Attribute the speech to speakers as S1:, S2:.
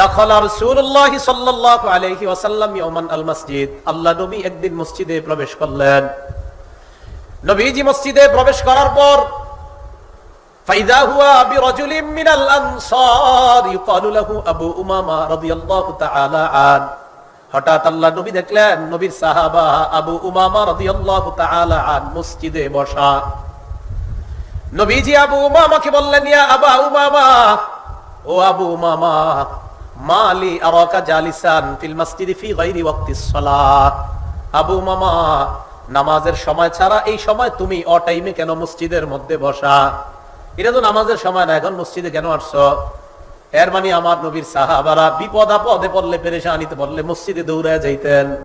S1: দাখালা রাসূলুল্লাহ সাল্লাল্লাহু আলাইহি ওয়াসাল্লাম ইয়াওমান আল মসজিদ। আল্লাহ নবী একদিন মসজিদে প্রবেশ করলেন। নবীজি মসজিদে প্রবেশ করার পর, ফাইদা হুয়া বিরাজুলিন মিনাল আনসার, ইউকালু লাহু আবু আন। হঠাৎ আল্লাহ নবী দেখলেন, নবীর সাহাবা আবু উমামা রাদিয়াল্লাহু তাআলা আন মসজিদে বসা। নবীজি আবু উমামাকে বললেন, ইয়া আবা উমামা, ও আবু উমামা মালি আরাকা জালিসান ফিল মসজিদি ফি গায়রি ওয়াক্তিস সালাত। আবু মামা, নামাজের সময় ছাড়া এই সময় তুমি অ টাইমে কেন মসজিদের মধ্যে বসা? এটা তো নামাজের সময় না, এখন মসজিদে কেন আসছো? এর মানে আমার নবীর সাহাবারা বিপদ আপদে পড়লে, পেরেশানিতে পড়লে মসজিদে দৌড়ায় যাইতেন।